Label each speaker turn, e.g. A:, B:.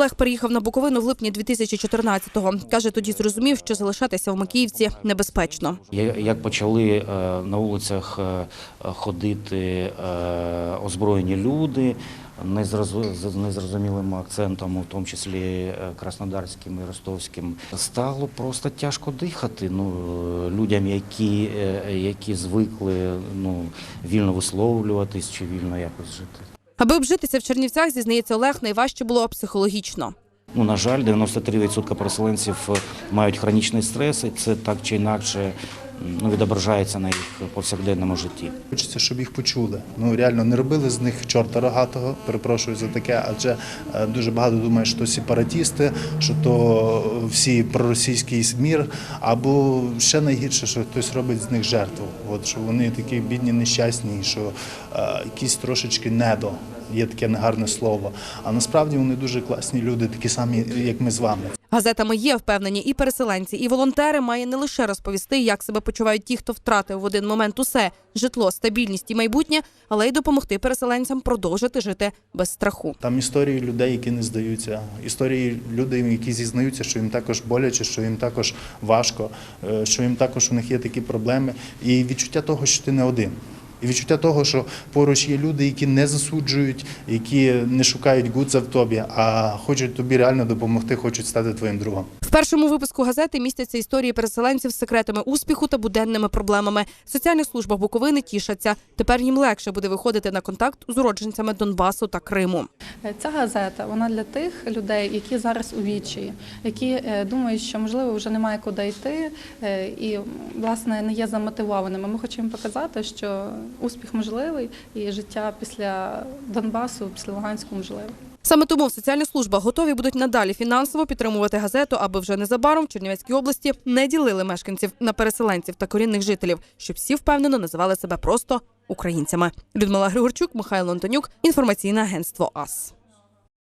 A: Олег переїхав на Буковину в липні 2014-го. Каже, тоді зрозумів, що залишатися в Макіївці небезпечно.
B: Як почали е, на вулицях е, ходити е, озброєні люди з незрозумілим акцентом, у тому числі краснодарським і ростовським, стало просто тяжко дихати. Ну, людям, які, які звикли ну, вільно висловлюватись чи вільно якось жити.
A: Аби обжитися в Чернівцях, зізнається Олег, найважче було психологічно.
B: Ну, на жаль, 93% переселенців е, мають хронічний стрес, і це так чи інакше ну, відображається на їх повсякденному житті.
C: Хочеться, щоб їх почули. Ну реально не робили з них чорта рогатого. Перепрошую за таке, адже е, дуже багато думають, що сепаратісти, що то всі проросійський мір, або ще найгірше, що хтось робить з них жертву. От що вони такі бідні, нещасні, що е, якісь трошечки недо. Є таке негарне слово. А насправді вони дуже класні люди, такі самі, як ми з вами.
A: Газетами є впевнені і переселенці, і волонтери має не лише розповісти, як себе почувають ті, хто втратив в один момент усе житло, стабільність і майбутнє, але й допомогти переселенцям продовжити жити без страху.
C: Там історії людей, які не здаються, історії людей, які зізнаються, що їм також боляче, що їм також важко, е, що їм також у них є такі проблеми, і відчуття того, що ти не один. І відчуття того, що поруч є люди, які не засуджують, які не шукають гудза в тобі, а хочуть тобі реально допомогти, хочуть стати твоїм другом.
A: В першому випуску газети містяться історії переселенців з секретами успіху та буденними проблемами. Соціальні служби Буковини тішаться. Тепер їм легше буде виходити на контакт з уродженцями Донбасу та Криму.
D: Ця газета вона для тих людей, які зараз у відчаї, які е, думають, що можливо вже немає куди йти, е, і власне не є замотивованими. Ми хочемо показати, що успіх можливий, і життя після Донбасу, після Луганську можливе.
A: Саме тому в соціальних службах готові будуть надалі фінансово підтримувати газету, аби вже незабаром в Чернівецькій області не ділили мешканців на переселенців та корінних жителів, щоб всі впевнено називали себе просто українцями. Людмила Григорчук, Михайло Антонюк, інформаційне агентство АС.